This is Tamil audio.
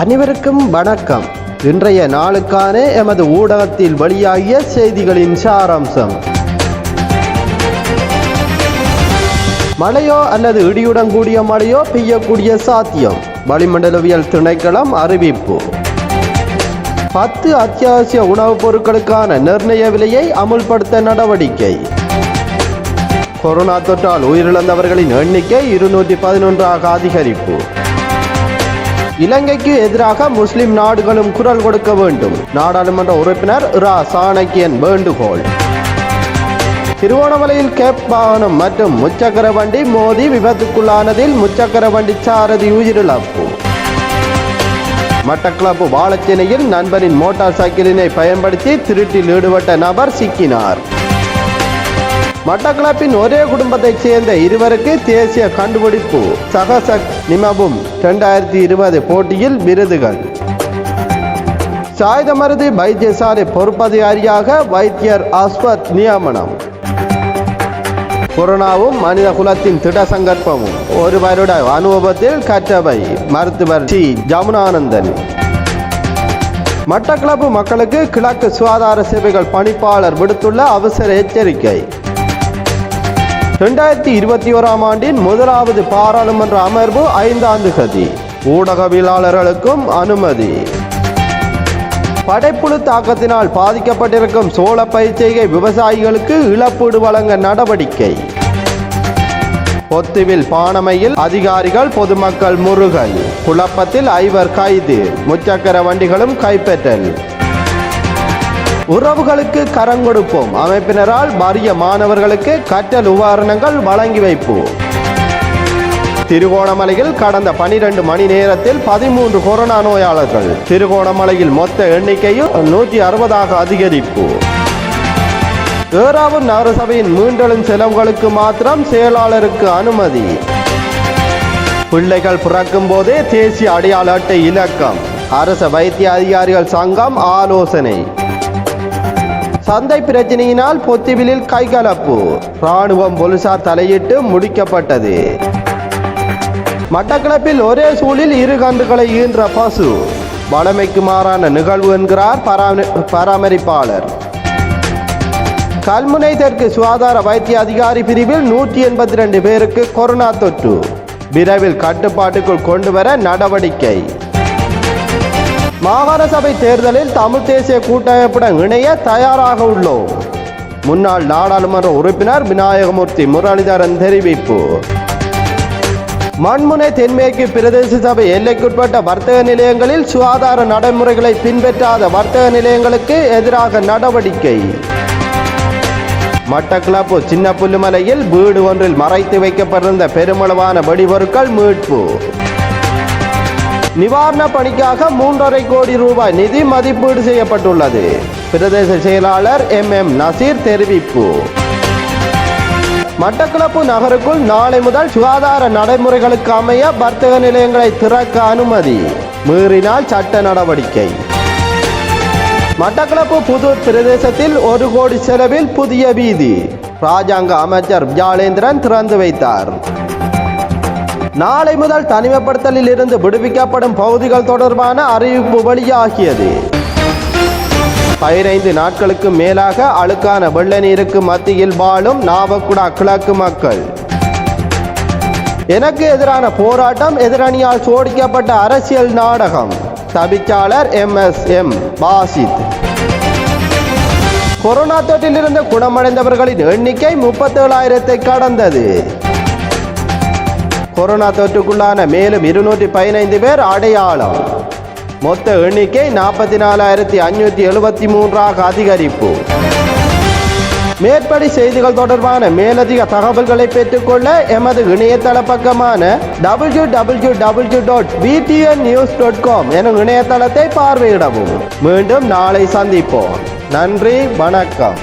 அனைவருக்கும் வணக்கம். இன்றைய நாளுக்கான எமது ஊடகத்தில் வெளியாகிய செய்திகளின் சாராம்சம். மழையோ அல்லது இடியுடன் கூடிய மழையோ பெய்யக்கூடிய சாத்தியம். வளிமண்டலவியல் திணைக்களம் அறிவிப்பு. பத்து அத்தியாவசிய உணவுப் பொருட்களுக்கான நிர்ணய விலையை அமுல்படுத்த நடவடிக்கை. கொரோனா தொற்றால் உயிரிழந்தவர்களின் எண்ணிக்கை இருநூற்றி பதினொன்றாக அதிகரிப்பு. இலங்கைக்கு எதிராக முஸ்லிம் நாடுகளும் குரல் கொடுக்க வேண்டும். நாடாளுமன்ற உறுப்பினர் ரா. சாணக்கியன் வேண்டுகோள். திருவோணமலையில் கேப் வாகனம் மற்றும் முச்சக்கர வண்டி மோதி விபத்துக்குள்ளானதில் முச்சக்கர வண்டி சாரதி உயிரிழப்பு. மட்டக்களப்பு வாழச்சேனையில் நண்பரின் மோட்டார் சைக்கிளினை பயன்படுத்தி திருட்டில் ஈடுபட்ட நபர் சிக்கினார். மட்டக்களப்பின் ஒரே குடும்பத்தைச் சேர்ந்த இருவருக்கு தேசிய கண்டுபிடிப்பு. சகசக் நிமபும் இரண்டாயிரத்தி இருபது போட்டியில் விருதுகள். சாயுதமருதி வைத்தியசாலை பொறுப்பதிகாரியாக வைத்தியர் அஸ்வத் நியமனம். கொரோனாவும் மனித குலத்தின் திட சங்கற்பமும் ஒரு வருட அனுபவத்தில் கற்றவை மருத்துவர் டி ஜமுனானந்தன். மட்டக்களப்பு மக்களுக்கு கிழக்கு சுகாதார சேவைகள் பணிப்பாளர் விடுத்துள்ள அவசர எச்சரிக்கை. இரண்டாயிரத்தி இருபத்தி ஓராம் ஆண்டின் முதலாவது பாராளுமன்ற அமர்வு ஐந்தாண்டு கதி ஊடகவியலாளர்களுக்கும் அனுமதி. படைப்புழு தாக்கத்தினால் பாதிக்கப்பட்டிருக்கும் சோள பயிர்ச்செய்கை விவசாயிகளுக்கு இழப்பீடு வழங்க நடவடிக்கை. பொத்துவில் பானமையில் அதிகாரிகள் பொதுமக்கள் முருகல் குழப்பத்தில் ஐவர் கைது. முச்சக்கர வண்டிகளும் கைப்பற்றல். உறவுகளுக்கு கரங்கொடுப்போம் அமைப்பினரால் வறிய மாணவர்களுக்கு கற்றல் உபகரணங்கள் வழங்கி வைப்போம். திருகோணமலையில் கடந்த பனிரெண்டு மணி நேரத்தில் பதிமூன்று கொரோனா நோயாளர்கள். திருகோணமலையில் மொத்த எண்ணிக்கையும் நூற்றி அறுபதாக அதிகரிப்பு. ஏறாவூர் நகரசபையின் மீண்டலும் செலவுகளுக்கு மாத்திரம் செயலாளருக்கு அனுமதி. பிள்ளைகள் பிறக்கும் போதே தேசிய அடையாள அட்டை இலக்கம். அரச வைத்திய அதிகாரிகள் சங்கம் ஆலோசனை. தந்தை பிரச்சனையினால் பொத்திவிலில் கைகலப்பு. ராணுவம் போலீசார் தலையிட்டு முடிக்கப்பட்டது. மட்டக்களப்பில் ஒரே சூழில் இரு கன்றுகளை ஈன்ற பசு. வளமைக்கு மாறான நிகழ்வு என்கிறார் பராமரி பராமரிப்பாளர். கல்முனை தெற்கு சுகாதார வைத்திய அதிகாரி பிரிவில் நூற்றி எண்பத்தி ரெண்டு பேருக்கு கொரோனா தொற்று. விரைவில் கட்டுப்பாட்டுக்குள் கொண்டு வர நடவடிக்கை. மாகாண சபை தேர்தலில் தமிழ் தேசிய கூட்டமைப்புடன் இணைய தயாராக உள்ளோம். முன்னாள் நாடாளுமன்ற உறுப்பினர் விநாயகமூர்த்தி முரளிதரன் தெரிவிப்பு. மண்முனை தென்மேற்கு பிரதேச சபை எல்லைக்குட்பட்ட வர்த்தக நிலையங்களில் சுகாதார நடைமுறைகளை பின்பற்றாத வர்த்தக நிலையங்களுக்கு எதிராக நடவடிக்கை. மட்டக்களப்பு சின்ன புல்லுமலையில் வீடு ஒன்றில் மறைத்து வைக்கப்பட்டிருந்த பெருமளவான வெடிபொருட்கள் மீட்பு. நிவாரண பணிக்காக மூன்றரை கோடி ரூபாய் நிதி மதிப்பீடு செய்யப்பட்டுள்ளது. பிரதேச செயலாளர் எம். எம். நசீர் தெரிவிப்பு. மட்டக்களப்பு நகருக்குள் நாளை முதல் சுகாதார நடைமுறைகளுக்கு அமைய வர்த்தக நிலையங்களை திறக்க அனுமதி. மீறினால் சட்ட நடவடிக்கை. மட்டக்களப்பு புது பிரதேசத்தில் ஒரு கோடி செலவில் புதிய வீதி. ராஜாங்க அமைச்சர் ஜாலேந்திரன் திறந்து வைத்தார். நாளை முதல் தனிமைப்படுத்தலில் இருந்து விடுவிக்கப்படும் பகுதிகள் தொடர்பான அறிவிப்பு வெளியாகியது. பதினைந்து நாட்களுக்கு மேலாக அழுக்கான வெள்ள நீருக்கு மத்தியில் வாழும் நாவக்குடா கிழக்கு மக்கள். எனக்கு எதிரான போராட்டம் எதிரணியால் சோடிக்கப்பட்ட அரசியல் நாடகம். தவிச்சாளர் M S M Basith. Corona தொற்றிலிருந்து குணமடைந்தவர்களின் எண்ணிக்கை முப்பத்தேழாயிரத்தை கடந்தது. கொரோனா தொற்றுக்குள்ளான மேலும் இருநூற்றி பதினைந்து பேர் அடையாளம். மொத்த எண்ணிக்கை நாற்பத்தி நாலாயிரத்தி அஞ்சூற்றி எழுபத்தி மூன்றாக அதிகரிப்பு. மேற்படி செய்திகள் தொடர்பான மேலதிக தகவல்களை பெற்றுக்கொள்ள எமது இணையதள பக்கமான W W W dot BTN news dot com எனும் இணையதளத்தை பார்வையிடவும். மீண்டும் நாளை சந்திப்போம். நன்றி வணக்கம்.